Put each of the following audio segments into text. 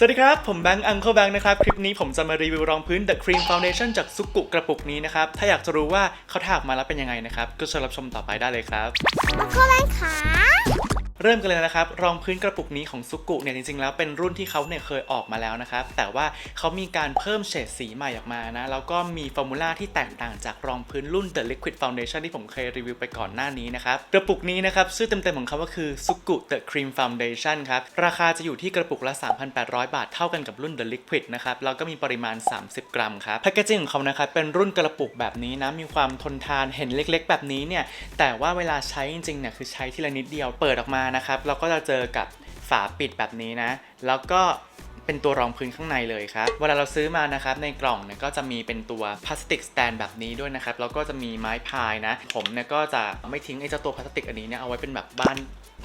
สวัสดีครับ ผมแบงค์อังเคิลแบงค์นะครับ คลิปนี้ผมจะมารีวิวรองพื้น The Cream Foundation จากซุกุกระปุกนี้นะครับ ถ้าอยากจะรู้ว่าเขาถากมาแล้วเป็นยังไงนะครับ ก็เชิญรับชมต่อไปได้เลยครับมังคุแรงขา เริ่มกันเลยนะครับ รองพื้นกระปุกนี้ของซุกุเนี่ยจริงๆ แล้วเป็นรุ่นที่เขาเนี่ยเคยออกมาแล้วนะครับ แต่ว่าเขามีการเพิ่มเฉดสีใหม่ออกมานะ แล้วก็มีฟอร์มูลาที่แตกต่างจากรองพื้นรุ่น The Liquid Foundation ที่ผมเคยรีวิวไปก่อนหน้านี้นะครับ กระปุกนี้นะครับ ชื่อเต็มๆ ของเขาก็คือซุกุ The Cream Foundation ครับ ราคาจะอยู่ที่กระปุกละ 3,800 บาทเท่ากันกับรุ่น The Liquid นะครับ แล้วก็มีปริมาณ 30 กรัมครับแพคเกจิ้งของเขานะครับเป็นรุ่นกระปุกแบบนี้นะมีความทนทานเห็นเล็ก ๆ แบบนี้เนี่ยแต่ว่าเวลาใช้จริงๆเนี่ยคือใช้ทีละนิดเดียวเปิดออกมานะครับ เราก็จะเจอกับฝาปิดแบบนี้นะ แล้วก็เป็นตัวรองพื้นข้างในเลยครับ เวลาเราซื้อมานะครับในกล่องเนี่ยก็จะมีเป็นตัวพลาสติกสแตนแบบนี้ด้วยนะครับ แล้วก็จะมีไม้พายนะ ผมเนี่ยก็จะไม่ทิ้งไอ้เจ้าตัวพลาสติกอันนี้เนี่ยเอาไว้เป็นแบบบ้าน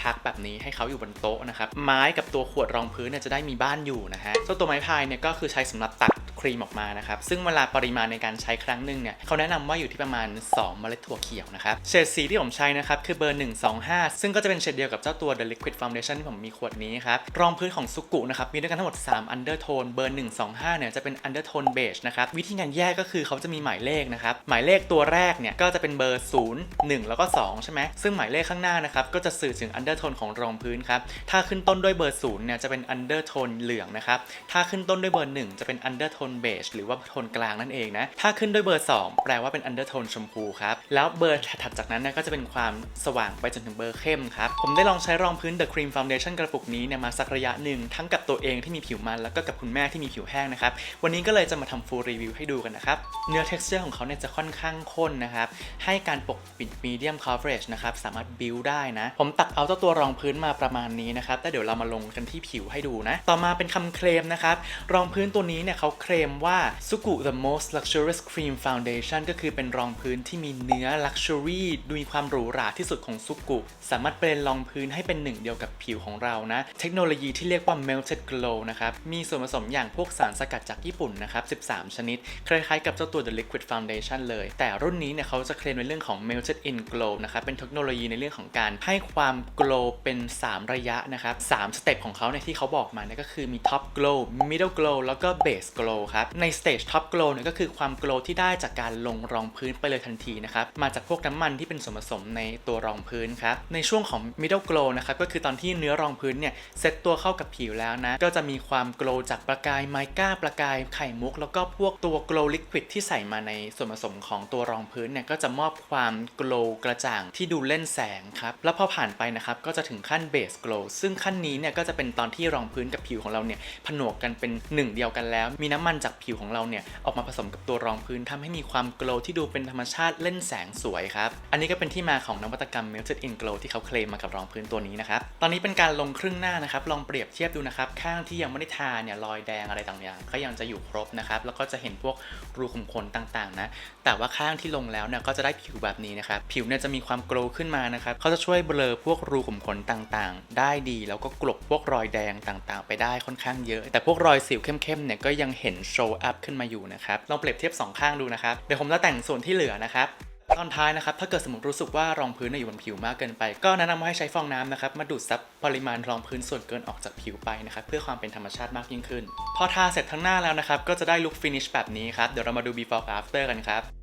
พักแบบนี้ให้เขาอยู่บนโต๊ะนะครับ ไม้กับตัวขวดรองพื้นเนี่ยจะได้มีบ้านอยู่นะฮะเจ้าตัวไม้พายเนี่ยก็คือใช้สำหรับตัก รีมออกมานะครับ ซึ่งเวลาปริมาณในการใช้ครั้งหนึ่งเนี่ยเขาแนะนำว่าอยู่ที่ประมาณ 2 เมล็ดถั่วเขียวนะครับ เฉดสีที่ผมใช้นะครับ คือเบอร์ 125 ซึ่งก็จะเป็นเฉดเดียวกับเจ้าตัว The Liquid Foundation ที่ผมมีขวดนี้ครับ รองพื้นของซุกุนะครับ มีด้วยกันทั้งหมด 3 undertone เบอร์ 125 เนี่ยจะเป็น undertone beige นะครับ วิธีการแยกก็คือเขาจะมีหมายเลขนะครับ หมายเลขตัวแรกเนี่ยก็จะเป็นเบอร์ 0 1 แล้วก็ 2 ใช่ไหมซึ่งหมายเลขข้างหน้านะครับก็จะสื่อถึง undertone ของรองพื้นครับ ถ้าขึ้นต้นด้วยเบอร์0เนี่ยจะเป็น undertone เหลืองนะครับ ถ้าขึ้นต้นด้วยเบอร์1จะเป็น undertone beige หรือว่าโทนกลางนั่นเองนะ ถ้าขึ้นด้วยเบอร์ 2 แปลว่าเป็น undertone ชมพูครับ แล้วเบอร์ถัดจากนั้นนะก็จะเป็นความสว่างไปจนถึงเบอร์เข้มครับ ผมได้ลองใช้รองพื้น The Cream Foundation กระปุกนี้เนี่ยมาสักระยะหนึ่งทั้งกับตัวเองที่มีผิวมันแล้วก็กับคุณแม่ที่มีผิวแห้งนะครับ วันนี้ก็เลยจะมาทำ full review ให้ดูกันนะครับ เนื้อ texture ของเขาเนี่ยจะค่อนข้างข้นนะครับ ให้การปกปิด medium coverage นะครับสามารถ build ได้นะ ผมตักเอาเจ้าตัวรองพื้นมาประมาณนี้นะครับแต่เดี๋ยวเรามาลงกันที่ผิวให้ดูนะ ต่อมาเป็นคำเคลมนะครับรองพื้นตัวนี้เนี่ยเขาเคลมว่า Suku the most luxurious cream foundation ก็คือเป็นรองพื้นที่มีเนื้อ luxury ดูมีความหรูหราที่สุดของซุกุ สามารถเป็นรองพื้นให้เป็นหนึ่งเดียวกับผิวของเรานะ เทคโนโลยีที่เรียกว่า melted glow นะครับ มีส่วนผสมอย่างพวกสารสกัดจากญี่ปุ่นนะครับ 13 ชนิด คล้ายๆกับเจ้าตัว the liquid foundation เลย แต่รุ่นนี้เนี่ยเขาจะเคลมในเรื่องของ melted in glow นะครับ เป็นเทคโนโลยีในเรื่องของการให้ความ glow เป็น 3 ระยะนะครับ3สเต็ปของเขาเนี่ยที่เขาบอกมาเนี่ยก็คือมี top glow middle glow แล้วก็ base glow ครับ ใน stage top glow เนี่ยก็คือความ glow ที่ได้จากการลงรองพื้นไปเลยทันทีนะครับ มาจากพวกน้ำมันที่เป็นส่วนผสมในตัวรองพื้นครับ ในช่วงของ middle glow นะครับ ก็คือตอนที่เนื้อรองพื้นเนี่ยเซตตัวเข้ากับผิวแล้วนะ ก็จะมีความ glow จากประกายไมก้าประกายไข่มุก แล้วก็พวกตัว glow liquid ที่ใส่มาในส่วนผสมของตัวรองพื้นเนี่ยก็จะมอบความ glow กระจ่างที่ดูเล่นแสงครับแล้วพอผ่านไปนะครับก็จะถึงขั้น base glow ซึ่งขั้นนี้เนี่ยก็จะเป็นตอนที่รองพื้นกับผิวของเราเนี่ยผนวกกันเป็นหนึ่งเดียวกันแล้ว มีน้ำมันจากผิวของเราเนี่ยออกมาผสมกับตัวรองพื้นทำให้มีความ glow ที่ดูเป็นธรรมชาติเล่นแสงสวยครับ อันนี้ก็เป็นที่มาของนวัตกรรม melted in glow ที่เขาเคลมมากับรองพื้นตัวนี้นะครับ ตอนนี้เป็นการลงครึ่งหน้านะครับ ลองเปรียบเทียบดูนะครับ ข้างที่ยังไม่ได้ทาเนี่ยรอยแดงอะไรต่างๆ ก็ยังจะอยู่ครบนะครับ แล้วก็จะเห็นพวกรูขุมขนต่างๆนะ แต่ว่าข้างที่ลงแล้วเนี่ยก็จะได้ผิวแบบนี้นะครับ ผิวเนี่ยจะมีความโกลขึ้นมานะครับ เขาจะช่วยเบลอพวกรูขุมขนต่างๆ ได้ดี แล้วก็กลบพวกรอยแดงต่างๆ ไปได้ค่อนข้างเยอะ แต่พวกรอยสิวเข้มๆเนี่ยก็ยังเห็นโชว์อัพขึ้นมาอยู่นะครับ ลองเปรียบเทียบสองข้างดูนะครับ เดี๋ยวผมจะแต่งส่วนที่เหลือนะครับตอนท้ายนะครับ ถ้าเกิดสมมติรู้สึกว่ารองพื้นเนี่ยอยู่บนผิวมากเกินไป ก็แนะนำว่าให้ใช้ฟองน้ำนะครับ มาดูดซับปริมาณรองพื้นส่วนเกินออกจากผิวไปนะครับ เพื่อความเป็นธรรมชาติมากยิ่งขึ้น พอทาเสร็จทั้งหน้าแล้วนะครับ ก็จะได้ลุคฟินิชแบบนี้ครับ เดี๋ยวเรามาดู before after กันครับ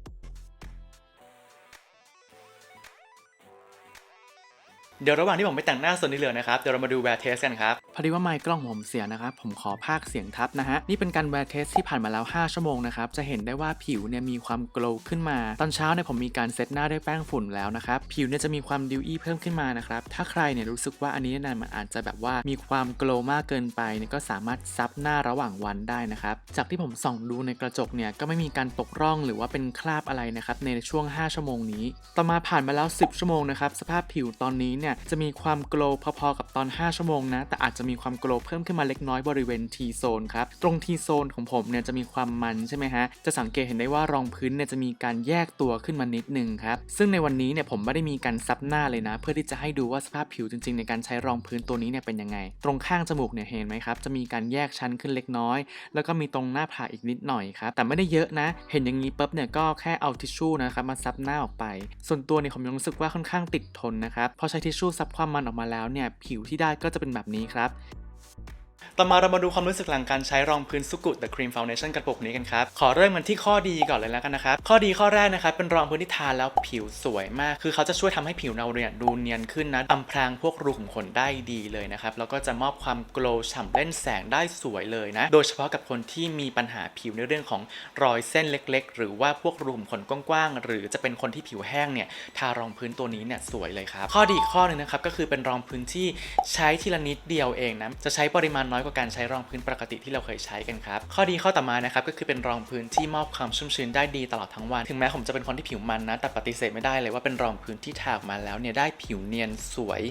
เดี๋ยวระหว่างที่ผมไปแต่งหน้าส่วนที่เหลือนะครับ เดี๋ยวเรามาดูแวร์เทสกันครับ พอดีว่าไมค์กล้องผมเสียนะครับ ผมขอภาคเสียงทับนะฮะ นี่เป็นการแวร์เทสที่ผ่านมาแล้ว 5 ชั่วโมงนะครับ จะเห็นได้ว่าผิวเนี่ยมีความโกลว์ขึ้นมา ตอนเช้าเนี่ยผมมีการเซตหน้าด้วยแป้งฝุ่นแล้วนะครับ ผิวเนี่ยจะมีความดิวอี้เพิ่มขึ้นมานะครับ ถ้าใครเนี่ยรู้สึกว่าอันนี้นี่ยมันอาจจะแบบว่ามีความโกลว์มากเกินไปเนี่ยก็สามารถซับหน้าระหว่างวันได้นะครับ จากที่ผมส่องดูในกระจกเนี่ยก็ไม่มีการตกร่องหรือว่าเป็นคราบอะไรนะครับในช่วง 5 ชั่วโมงนี้ ต่อมาผ่านมาแล้ว 10 ชั่วโมงนะครับสภาพผิวตอนนี้เนี่ยจะมีความโกลพอๆกับตอน 5 ชั่วโมงนะ แต่อาจจะมีความโกลเพิ่มขึ้นมาเล็กน้อยบริเวณ T zone ครับ ตรง T zone ของผมเนี่ยจะมีความมันใช่ไหมฮะ จะสังเกตเห็นได้ว่ารองพื้นเนี่ยจะมีการแยกตัวขึ้นมานิดนึงครับ ซึ่งในวันนี้เนี่ยผมไม่ได้มีการซับหน้าเลยนะ เพื่อที่จะให้ดูว่าสภาพผิวจริงๆ ในการใช้รองพื้นตัวนี้เนี่ยเป็นยังไง ตรงข้างจมูกเนี่ยเห็นไหมครับ จะมีการแยกชั้นขึ้นเล็กน้อย แล้วก็มีตรงหน้าผากอีกนิดหน่อยครับ แต่ไม่ได้เยอะนะ เห็นอย่างนี้ปุ๊บเนี่ยก็แค่เอาทิชชู่นะครับมาซับหน้าออกไป ส่วนตัวเนี่ยผมยังรู้สึกว่าค่อนข้างติดทนนะครับพอใช้ทิชชูซับความมันออกมาแล้วเนี่ยผิวที่ได้ก็จะเป็นแบบนี้ครับ ต่อมาเรามาดูความรู้สึกหลังการใช้รองพื้นสุกุ The Cream Foundation กระปุกนี้กันครับ ขอเริ่มกันที่ข้อดีก่อนเลยแล้วกันนะครับ ข้อดีข้อแรกนะครับ เป็นรองพื้นที่ทาแล้วผิวสวยมาก คือเขาจะช่วยทำให้ผิวเราเนี่ยดูเนียนขึ้นนะอำพรางพวกรูขุมขนได้ดีเลยนะครับ แล้วก็จะมอบความโกลว์ฉ่ำเล่นแสงได้สวยเลยนะ โดยเฉพาะกับคนที่มีปัญหาผิวในเรื่องของรอยเส้นเล็ก ๆ หรือว่าพวกรูขุมขนกว้างๆ หรือจะเป็นคนที่ผิวแห้งเนี่ย ทารองพื้นตัวนี้เนี่ยสวยเลยครับ ข้อดีอีกข้อหนึงนะครับ ก็คือเป็นรองพื้นที่ใช้ทีละนิดเดียวเองนะ จะใช้ปริมาณน้อยกว่าการใช้รองพื้นปกติที่เราเคยใช้กันครับ ข้อดีข้อต่อมานะครับก็คือเป็นรองพื้นที่มอบความชุ่มชื้นได้ดีตลอดทั้งวัน ถึงแม้ผมจะเป็นคนที่ผิวมันนะ แต่ปฏิเสธไม่ได้เลยว่าเป็นรองพื้นที่ทาออกมาแล้วเนี่ยได้ผิวเนียนสวย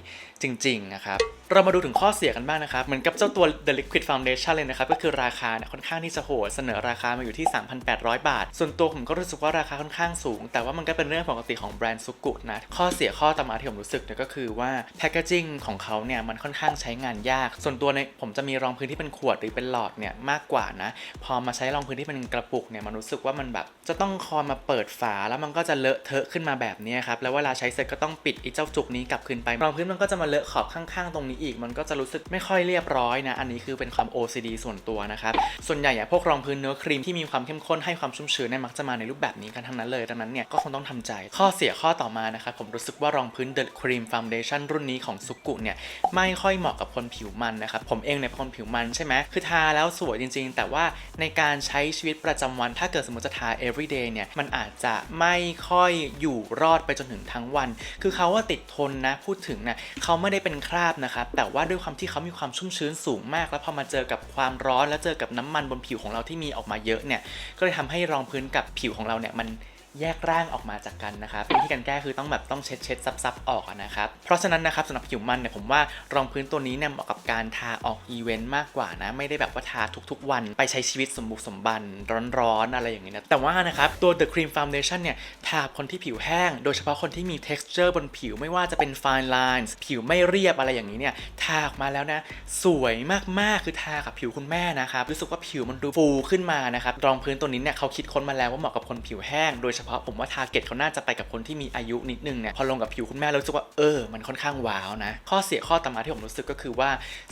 จริงๆนะครับ เรามาดูถึงข้อเสียกันบ้างนะครับ เหมือนกับเจ้าตัว The Liquid Foundation เลยนะครับ ก็คือราคาเนี่ยค่อนข้างที่จะโหด เสนอราคามาอยู่ที่ 3,800 บาท ส่วนตัวผมก็รู้สึกว่าราคาค่อนข้างสูง แต่ว่ามันก็เป็นเรื่องปกติของแบรนด์ซุกุนะ ข้อเสียข้อต่อมาที่ผมรู้สึกเนี่ยก็คือว่าแพคเกจิ้งของเขาเนี่ยมันค่อนข้างใช้งานยาก ส่วนตัวในผมจะมีรองพื้นที่เป็นขวดหรือเป็นหลอดเนี่ยมากกว่านะ พอมาใช้รองพื้นที่เป็นกระปุกเนี่ยมันรู้สึกว่ามันแบบ จะต้องคอยมาเปิดฝาแล้วมันก็จะเลอะเทอะขึ้นมาแบบนี้ครับ แล้วเวลาใช้เสร็จก็ต้องปิดไอ้เจ้าจุกนี้กลับคืนไป รองพื้นมันก็จะมาเลอะขอบข้างๆตรงนี้อีกมันก็จะรู้สึกไม่ค่อยเรียบร้อยนะ อันนี้คือเป็นความ OCD ส่วนตัวนะครับ ส่วนใหญ่อะพวกรองพื้นเนื้อครีมที่มีความเข้มข้นให้ความชุ่มชื้นเนี่ยมักจะมาในรูปแบบนี้กันทั้งนั้นเลยดังนั้นเนี่ยก็คงต้องทำใจ ข้อเสียข้อต่อมานะครับผมรู้สึกว่ารองพื้น The Cream Foundation รุ่นนี้ของซุกุเนี่ยไม่ค่อยเหมาะกับคนผิวมันนะครับผมเองเนี่ยเป็นคนผิวมันใช่ไหมคือทาแล้วสวยจริง ๆ แต่ว่าในการใช้ชีวิตประจำวัน ถ้าเกิดสมมติจะทา everyday เนี่ยมันอาจจะไม่ค่อยอยู่รอดไปจนถึงทั้งวัน คือเขาว่าติดทนนะพูดถึงนะเขาไม่ได้เป็นคราบนะครับแต่ว่าด้วยความที่เขามีความชุ่มชื้นสูงมาก แล้วพอมาเจอกับความร้อนแล้วเจอกับน้ำมันบนผิวของเราที่มีออกมาเยอะเนี่ยก็เลยทำให้รองพื้นกับผิวของเราเนี่ยมัน แยกร่างออกมาจากกันนะครับวิธีการแก้คือต้องแบบต้องเช็ดเช็ดซับซับออกนะครับเพราะฉะนั้นนะครับสำหรับผิวมันเนี่ยผมว่ารองพื้นตัวนี้เนี่ยเหมาะกับการทาออกอีเวนต์มากกว่านะ ไม่ได้แบบว่าทาทุกๆ วันไปใช้ชีวิตสมบุกสมบันร้อนๆอะไรอย่างนี้นะแต่ว่านะครับตัว The Cream Foundation เนี่ยทาคนที่ผิวแห้ง โดยเฉพาะคนที่มี texture บนผิวไม่ว่าจะเป็น fine lines ผิวไม่เรียบอะไรอย่างนี้เนี่ยทาออกมาแล้วนะ สวยมากๆคือทากับผิวคุณแม่นะครับรู้สึกว่าผิวมันดูฟูขึ้นมานะครับรองพื้นตัวนี้เนี่ยเขาคิดค้นมาแล้วว่าเหมาะกับคนผิวแห้งโดยเฉพาะผมว่าทาร์เก็ตเขาน่าจะไปกับคนที่มีอายุนิดนึงเนี่ยพอลงกับผิวคุณแม่แล้วรู้สึกว่าเออ มันค่อนข้างว้าวนะ ข้อเสียข้อต่อมาที่ผมรู้สึกก็คือว่า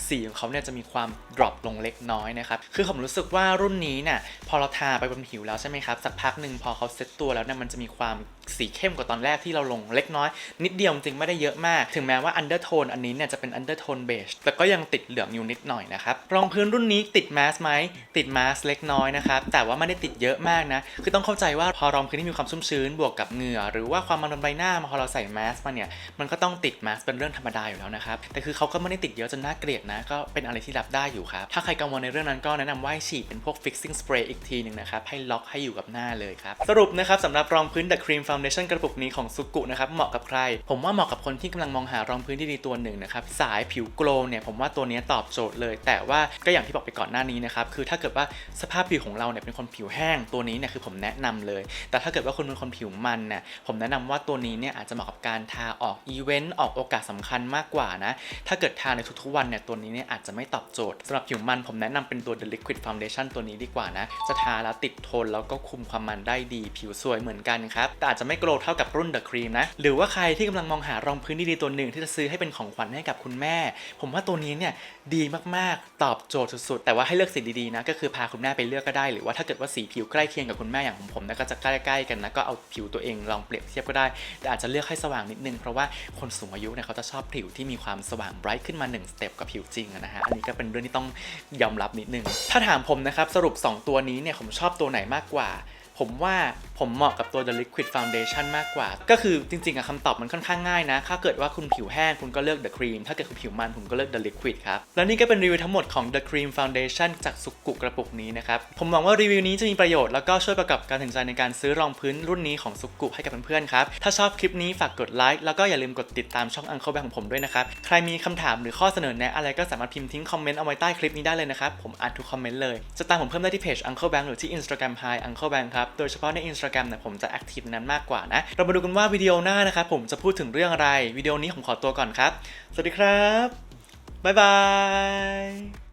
สีของเขาเนี่ยจะมีความดรอปลงเล็กน้อยนะครับคือผมรู้สึกว่ารุ่นนี้เนี่ยพอเราทาไปบนผิวแล้วใช่ไหมครับสักพักหนึ่งพอเขาเซ็ตตัวแล้วเนี่ยมันจะมีความสีเข้มกว่าตอนแรกที่เราลงเล็กน้อย นิดเดียวจริงไม่ได้เยอะมาก ถึงแม้ว่าอันเดอร์โทนอันนี้เนี่ยจะเป็นอันเดอร์โทนเบจแต่ก็ยังติดเหลืองอยู่นิดหน่อยนะครับรองพื้นรุ่นนี้ติดแมสไหมติดแมสเล็กน้อยนะครับแต่ว่าไม่ได้ติดเยอะมากนะคือต้องเข้าใจว่าพอรองพื้นที่มีความชุ่มชื้นบวกกับเหงื่อ หรือว่าความมันบนใบหน้ามาพอเราใส่แมสมาเนี่ยมันก็ต้องติดแมสเป็นเรื่องธรรมดาอยู่แล้วนะครับแต่คือเขาก็ไม่ได้ติดเยอะจนน่าเกลียดนะก็เป็นอะไรที่รับได้อยู่ครับถ้าใครกังวลในเรื่องนั้นก็แนะนำว่าฉีดเป็นพวก fixing spray อีกทีหนึ่งนะครับให้ล็อกให้อยู่กับหน้าเลยครับสรุปนะครับสำหรับรองพื้น The Cream Foundation กระปุกนี้ของซุกุนะครับเหมาะกับใคร ผมว่าเหมาะกับคนที่กำลังมองหารองพื้นที่ดีตัวหนึ่งนะครับสายผิวโกล์เนี่ยผมว่าตัวนี้ตอบโจทย์เลย แต่ว่าก็อย่างที่บอกไปก่อนหน้านี้นะครับคือถ้าเกิดว่าสภาพผิวของเราเนี่ยเป็นคนผิวแห้งตัวนี้เนี่ยคือผมแนะนำเลย แต่ถ้าเกิดว่าคุณเป็นคนผิวมันเนี่ยผมแนะนำว่าตัวนี้เนี่ยอาจจะเหมาะกับการทาออกอีเวนต์ออกโอกาสสำคัญมากกว่านะ ถ้าเกิดทาในทุกๆวันเนี่ยตัวนี้เนี่ยอาจจะไม่ตอบโจทย์สำหรับผิวมันผมแนะนำเป็นตัว The Liquid Foundation ตัวนี้ดีกว่านะ จะทาแล้วติดทนแล้วก็คุมความมันได้ดีผิวสวยเหมือนกันครับ แต่อาจจะไม่โกลว์เท่ากับรุ่น The Cream นะ หรือว่าใครที่กำลังมองหารองพื้นดีๆตัวหนึ่งที่จะซื้อให้เป็นของขวัญให้กับคุณแม่ ผมว่าตัวนี้เนี่ยดีมากๆตอบโจทย์สุดๆ แต่ว่าให้เลือกสีดีๆนะก็คือพาคุณแม่ไปเลือกก็ได้ หรือว่าถ้าเกิดว่าสีผิวใกล้เคียงกับคุณแม่อย่างของผมนะก็จะใกล้ๆกันนะก็เอาผิวตัวเองลองเปรียบเทียบก็ได้ แต่อาจจะเลือกให้สว่างนิดนึง เพราะว่าคนสูงอายุเนี่ยเขาจะชอบผิวที่มีความสว่างไบรท์ขึ้นมา1สเต็ปกับผิวจริงนะฮะอันนี้ก็เป็นเรื่องที่ต้องยอมรับนิดนึง ถ้าถามผมนะครับสรุป 2 ตัวนี้เนี่ยผมชอบตัวไหนมากกว่า ผมว่าผมเหมาะกับตัว The Liquid Foundation มากกว่า ก็คือจริงๆอะคำตอบมันค่อนข้างง่ายนะ ถ้าเกิดว่าคุณผิวแห้งคุณก็เลือก The Cream ถ้าเกิดคุณผิวมันคุณก็เลือก The Liquid ครับ และนี่ก็เป็นรีวิวทั้งหมดของ The Cream Foundation จากสุกุกระปุกนี้นะครับ ผมหวังว่ารีวิวนี้จะมีประโยชน์แล้วก็ช่วยประกอบการตัดสินใจในการซื้อรองพื้นรุ่นนี้ของสุกุให้กับเพื่อนๆครับ ถ้าชอบคลิปนี้ฝากกดไลค์แล้วก็อย่าลืมกดติดตามช่อง Uncle Bang ของผมด้วยนะครับ ใครมีคำถามหรือข้อเสนอแนะอะไรก็สามารถพิมพ์ทิ้งคอมเมนต์เอาไว้ใต้คลิปนี้ได้เลยนะครับ ผมอ่านทุกคอมเมนต์เลย จะตามผมเพิ่มได้ที่เพจ Uncle Bang หรือที่ Instagram Hi Uncle Bang ครับโดยเฉพาะใน Instagram เนี่ยผมจะแอคทีฟนั้นมากกว่านะ เรามาดูกันว่าวิดีโอหน้านะครับผมจะพูดถึงเรื่องอะไร วิดีโอนี้ผมขอตัวก่อนครับ สวัสดีครับ บ๊ายบาย